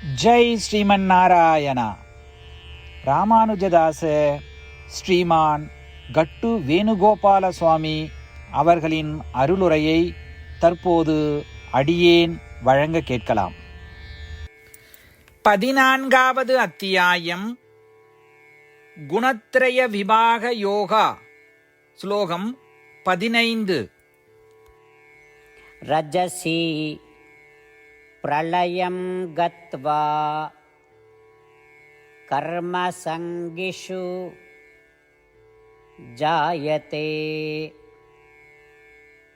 ஜெய் ஸ்ரீமன் நாராயணா ராமானுஜதாச ஸ்ரீமான் கட்டு வேணுகோபால சுவாமி அவர்களின் அருளுரையை தற்போது அடியேன் வழங்க கேட்கலாம். பதினான்காவது அத்தியாயம் குணத்திரய விபாக யோகா ஸ்லோகம் பதினைந்து. ரஜசி प्रलयं गत्वा कर्मसङ्गिषु जायते।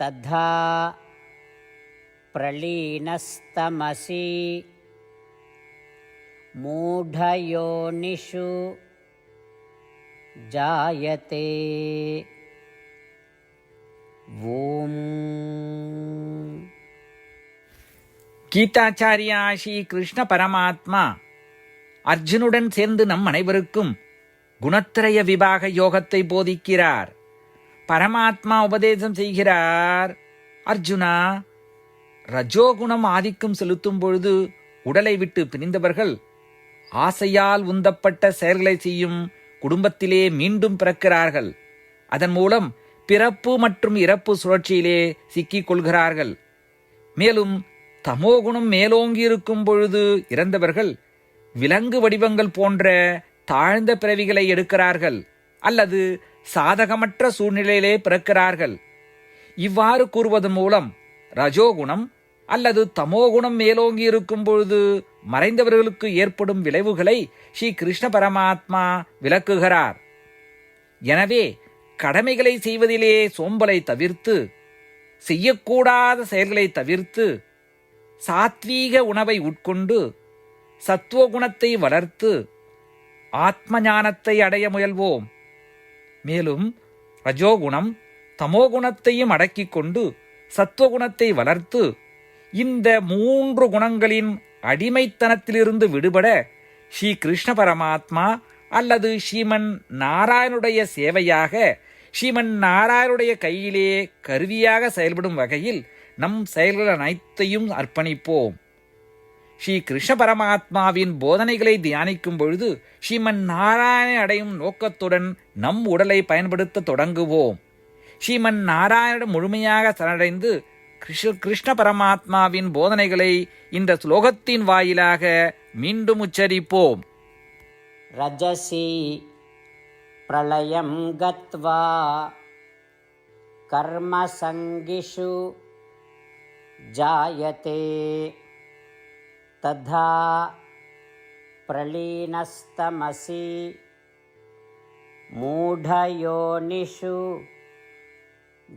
तथा प्रलीनस्तमसि मूढयोनिषु जायते। ॐ கீதாச்சாரியா ஸ்ரீ கிருஷ்ண பரமாத்மா. அர்ஜுனுடன் சேர்ந்து நம் அனைவருக்கும் குணத்திரய விவாக யோகத்தை போதிக்கிறார். பரமாத்மா உபதேசம் செய்கிறார். அர்ஜுனா ரஜோகுணம் ஆதிக்கம் செலுத்தும் பொழுது உடலை விட்டு பிரிந்தவர்கள் ஆசையால் உந்தப்பட்ட செயல்களை செய்யும் குடும்பத்திலே மீண்டும் பிறக்கிறார்கள். அதன் மூலம் பிறப்பு மற்றும் இறப்பு சுழற்சியிலே சிக்கிக் கொள்கிறார்கள். மேலும் தமோகுணம் மேலோங்கி இருக்கும் பொழுது இறந்தவர்கள் விலங்கு வடிவங்கள் போன்ற தாழ்ந்த பிறவிகளை எடுக்கிறார்கள் அல்லது சாதகமற்ற சூழ்நிலையிலே பிறக்கிறார்கள். இவ்வாறு கூறுவதன் மூலம் ரஜோகுணம் அல்லது தமோகுணம் மேலோங்கி இருக்கும் பொழுது மறைந்தவர்களுக்கு ஏற்படும் விளைவுகளை ஸ்ரீ கிருஷ்ண பரமாத்மா விளக்குகிறார். எனவே கடமைகளை செய்வதிலே சோம்பலை தவிர்த்து செய்யக்கூடாத செயல்களை தவிர்த்து சாத்வீக உணவை உட்கொண்டு சத்துவகுணத்தை வளர்த்து ஆத்ம ஞானத்தை அடைய முயல்வோம். மேலும் ரஜோகுணம் தமோகுணத்தையும் அடக்கிக் கொண்டு சத்துவகுணத்தை வளர்த்து இந்த மூன்று குணங்களின் அடிமைத்தனத்திலிருந்து விடுபட ஸ்ரீ கிருஷ்ண பரமாத்மா அல்லது ஸ்ரீமன் நாராயணுடைய சேவையாக ஸ்ரீமன் நாராயணுடைய கையிலே கருவியாக செயல்படும் வகையில் நம் செயல்கள் அனைத்தையும் அர்ப்பணிப்போம். ஸ்ரீ கிருஷ்ண பரமாத்மாவின் போதனைகளை தியானிக்கும் பொழுது ஸ்ரீமன் நாராயணனை அடையும் நோக்கத்துடன் நம் உடலை பயன்படுத்த தொடங்குவோம். ஸ்ரீமன் நாராயணன் முழுமையாக சரணடைந்து கிருஷ்ண கிருஷ்ண பரமாத்மாவின் போதனைகளை இந்த ஸ்லோகத்தின் வாயிலாக மீண்டும் உச்சரிப்போம். ரஜசி பிரளயம் கத்வா. கர்மசங்கிஷு जायते तथा प्रलीनस्तमसि मूढयोनिषु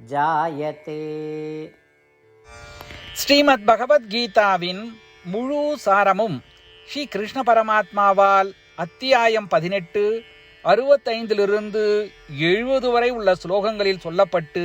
जायते ஸ்ரீமத் பகவத்கீதாவின் முழு சாரமும் ஸ்ரீ கிருஷ்ண பரமாத்மாவால் அத்தியாயம் பதினெட்டு அறுபத்தைந்திலிருந்து எழுபது வரை உள்ள ஸ்லோகங்களில் சொல்லப்பட்டு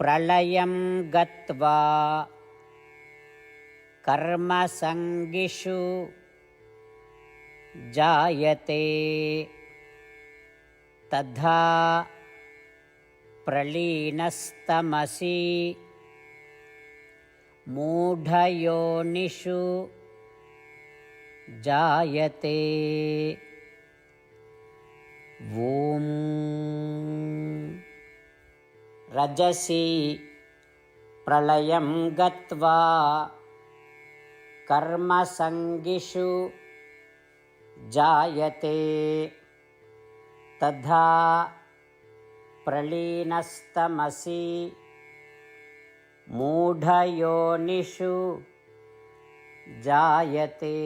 प्रलयं गत्वा कर्मसङ्गिषु जायते। तथा प्रलीनस्तमसि मूढयोनिषु जायते। ॐ रजसि प्रलयं गत्वा कर्मसङ्गिषु जायते। तथा प्रलीनस्तमसि मूढयोनिषु जायते